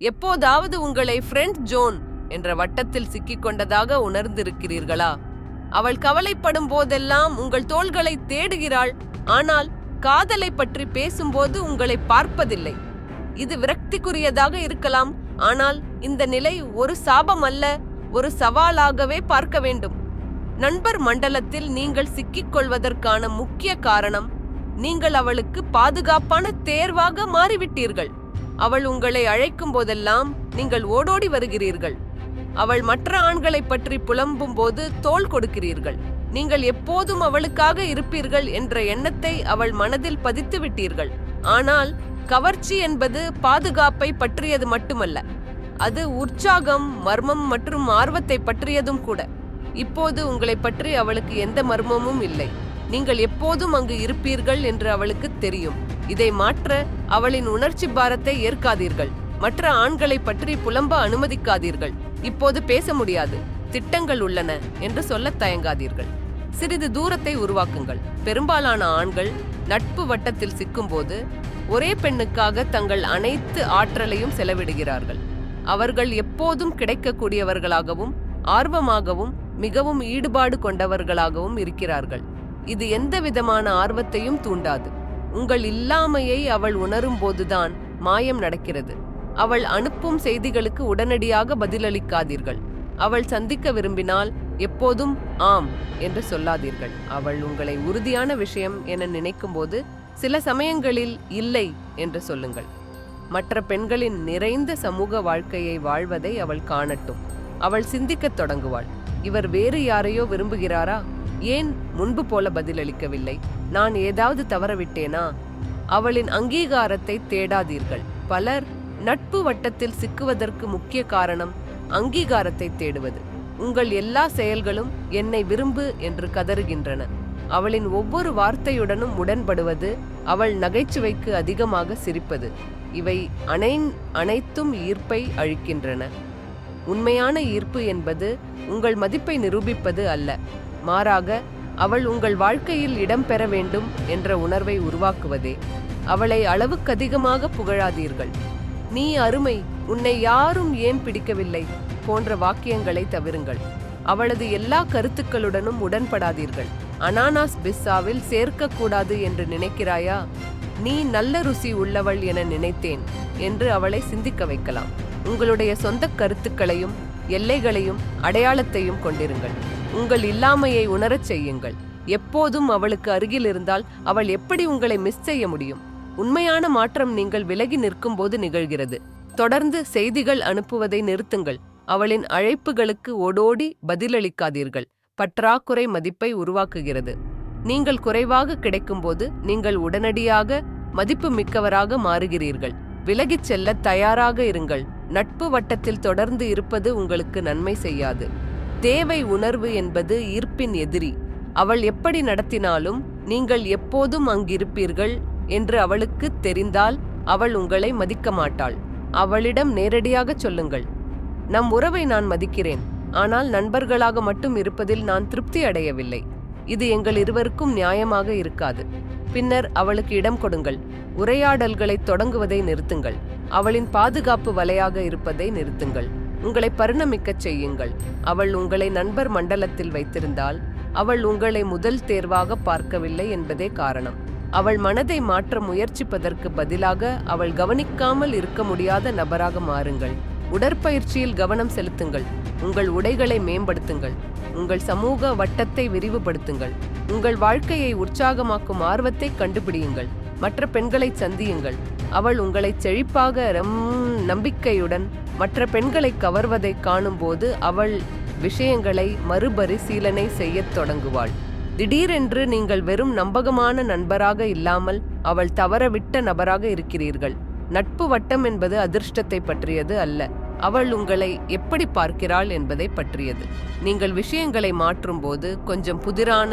எப்போதாவது உங்களை friend zone என்ற வட்டத்தில் சிக்கிக் கொண்டதாக உணர்ந்திருக்கிறீர்களா? அவள் கவலைப்படும் போதெல்லாம் உங்கள் தோள்களை தேடுகிறாள் ஆனால் காதலை பற்றி பேசும்போது உங்களை பார்ப்பதில்லை. இது விரக்திக்குரியதாக இருக்கலாம் ஆனால் இந்த நிலை ஒரு சாபம் அல்ல ஒரு சவாலாகவே பார்க்க வேண்டும். நண்பர் மண்டலத்தில் நீங்கள் சிக்கிக் கொள்வதற்கான முக்கிய காரணம் நீங்கள் அவளுக்கு பாதுகாப்பான தேர்வாக மாறிவிட்டீர்கள். அவள் உங்களை அழைக்கும் போதெல்லாம் நீங்கள் ஓடோடி வருகிறீர்கள். அவள் மற்ற ஆண்களை பற்றி புலம்பும் போது தோள் கொடுக்கிறீர்கள். நீங்கள் எப்போதும் அவளுக்காக இருப்பீர்கள் என்ற எண்ணத்தை அவள் மனதில் பதித்து விட்டீர்கள். ஆனால் கவர்ச்சி என்பது பாதுகாப்பை பற்றியது மட்டுமல்ல. அது உற்சாகம் மர்மம் மற்றும் ஆர்வத்தை பற்றியதும் கூட. இப்போது உங்களை பற்றி அவளுக்கு எந்த மர்மமும் இல்லை. நீங்கள் எப்போதும் அங்கு இருப்பீர்கள் என்று அவளுக்கு தெரியும். இதை மாற்ற அவளின் உணர்ச்சி பாரத்தை ஏற்காதீர்கள். மற்ற ஆண்களை பற்றி புலம்ப அனுமதிக்காதீர்கள். இப்போது பேச முடியாது. திட்டங்கள் உள்ளன என்று சொல்ல தயங்காதீர்கள். சிறிது தூரத்தை உருவாக்குங்கள். பெரும்பாலான ஆண்கள் நட்பு வட்டத்தில் சிக்கும்போது ஒரே பெண்ணுக்காக தங்கள் அனைத்து ஆற்றலையும் செலவிடுகிறார்கள். அவர்கள் எப்போதும் கிடைக்கக்கூடியவர்களாகவும் ஆர்வமாகவும் மிகவும் ஈடுபாடு கொண்டவர்களாகவும் இருக்கிறார்கள். இது எந்த விதமான ஆர்வத்தையும் தூண்டாது. உங்கள் இல்லாமையை அவள் உணரும் போதுதான் மாயம் நடக்கிறது. அவள் அனுப்பும் செய்திகளுக்கு உடனடியாக பதிலளிக்காதீர்கள். அவள் சந்திக்க விரும்பினால் எப்போதும் ஆம் என்று சொல்லாதீர்கள். அவள் உங்களை உறுதியான விஷயம் என நினைக்கும்போது சில சமயங்களில் இல்லை என்று சொல்லுங்கள். மற்ற பெண்களின் நிறைந்த சமூக வாழ்க்கையை வாழ்வதை அவள் காணட்டும். அவள் சிந்திக்கத் தொடங்குவாள். இவர் வேறு யாரையோ விரும்புகிறாரா? ஏன் முன்பு போல பதிலளிக்கவில்லை? நான் ஏதாவது தவறவிட்டேனா? அவளின் அங்கீகாரத்தை தேடாதீர்கள். பலர் நட்பு வட்டத்தில் சிக்குவதற்கு முக்கிய காரணம் அங்கீகாரத்தை தேடுவது. உங்கள் எல்லா செயல்களும் என்னை விரும்பு என்று கதறுகின்றன. அவளின் ஒவ்வொரு வார்த்தையுடனும் உடன்படுவது அவள் நகைச்சுவைக்கு அதிகமாக சிரிப்பது. இவை அனை அனைத்தும் ஈர்ப்பை அழிக்கின்றன. உண்மையான ஈர்ப்பு என்பது உங்கள் மதிப்பை நிரூபிப்பது அல்ல. மாறாக அவள் உங்கள் வாழ்க்கையில் இடம்பெற வேண்டும் என்ற உணர்வை உருவாக்குவதே. அவளை அளவுக்கதிகமாக புகழாதீர்கள். நீ அருமை உன்னை யாரும் ஏன் பிடிக்கவில்லை? போன்ற வாக்கியங்களை தவிருங்கள். அவளது எல்லா கருத்துக்களுடனும் உடன்படாதீர்கள். அனானாஸ் பிஸ்ஸாவில் சேர்க்கக்கூடாது என்று நினைக்கிறாயா? நீ நல்ல ருசி உள்ளவள் என நினைத்தேன் என்று அவளை சிந்திக்க வைக்கலாம். உங்களுடைய சொந்த கருத்துக்களையும் எல்லைகளையும் அடையாளத்தையும் கொண்டிருங்கள். உங்கள் இல்லாமையை உணரச் செய்யுங்கள். எப்போதும் அவளுக்கு அருகில் இருந்தால் அவள் எப்படி உங்களை மிஸ் செய்ய முடியும்? உண்மையான மாற்றம் நீங்கள் விலகி நிற்கும்போது நிகழ்கிறது. தொடர்ந்து செய்திகள் அனுப்புவதை நிறுத்துங்கள். அவளின் அழைப்புகளுக்கு ஓடோடி பதிலளிக்காதீர்கள். பற்றாக்குறை மதிப்பை உருவாக்குகிறது. நீங்கள் குறைவாக கிடைக்கும்போது நீங்கள் உடனடியாக மதிப்பு மிக்கவராக மாறுகிறீர்கள். விலகிச் செல்ல தயாராக இருங்கள். நட்பு வட்டத்தில் தொடர்ந்து இருப்பது உங்களுக்கு நன்மை செய்யாது. தேவை உணர்வு என்பது ஈர்ப்பின் எதிரி. அவள் எப்படி நடத்தினாலும் நீங்கள் எப்போதும் அங்கிருப்பீர்கள் என்று அவளுக்கு தெரிந்தால் அவள் உங்களை மதிக்க மாட்டாள். அவளிடம் நேரடியாக சொல்லுங்கள். நம் உறவை நான் மதிக்கிறேன். ஆனால் நண்பர்களாக மட்டும் இருப்பதில் நான் திருப்தி அடையவில்லை. இது எங்கள் இருவருக்கும் நியாயமாக இருக்காது. பின்னர் அவளுக்கு இடம் கொடுங்கள். உரையாடல்களை தொடங்குவதை நிறுத்துங்கள். அவளின் பாதுகாப்பு வலையாக இருப்பதை நிறுத்துங்கள். உங்களை பரிணமிக்கச் செய்யுங்கள். அவள் உங்களை நண்பர் மண்டலத்தில் வைத்திருந்தால் அவள் உங்களை முதல் தேர்வாக பார்க்கவில்லை என்பதே காரணம். அவள் மனதை மாற்ற முயற்சிப்பதற்கு பதிலாக அவள் கவனிக்காமல் இருக்க முடியாத நபராக மாறுங்கள். உடற்பயிற்சியில் கவனம் செலுத்துங்கள். உங்கள் உடைகளை மேம்படுத்துங்கள். உங்கள் சமூக வட்டத்தை விரிவுபடுத்துங்கள். உங்கள் வாழ்க்கையை உற்சாகமாக்கும் ஆர்வத்தை கண்டுபிடியுங்கள். மற்ற பெண்களை சந்தியுங்கள். அவள் உங்களை செழிப்பாக ரொம்ப நம்பிக்கையுடன் மற்ற பெண்களை கவர்வதை காணும்போது அவள் விஷயங்களை மறுபரிசீலனை செய்யத் தொடங்குவாள். திடீரென்று நீங்கள் வெறும் நம்பகமான நண்பராக இல்லாமல் அவள் தவறவிட்ட நபராக இருக்கிறீர்கள். நட்பு வட்டம் என்பது அதிர்ஷ்டத்தை பற்றியது அல்ல. அவள் உங்களை எப்படி பார்க்கிறாள் என்பதை பற்றியது. நீங்கள் விஷயங்களை மாற்றும்போது கொஞ்சம் புதிரான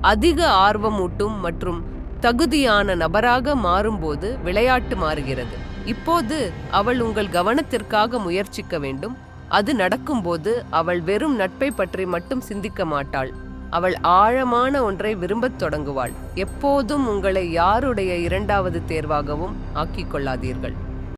அதிக ஆர்வமூட்டும் மற்றும் தகுதியான நபராக மாறும்போது விளையாட்டு மாறுகிறது. இப்போது அவள் உங்கள் கவனத்திற்காக முயற்சிக்க வேண்டும். அது நடக்கும்போது அவள் வெறும் நட்பை பற்றி மட்டும் சிந்திக்க மாட்டாள். அவள் ஆழமான ஒன்றை விரும்பத் தொடங்குவாள். எப்போதும் உங்களை யாருடைய இரண்டாவது தேர்வாகவும் ஆக்கிக் கொள்ளாதீர்கள்.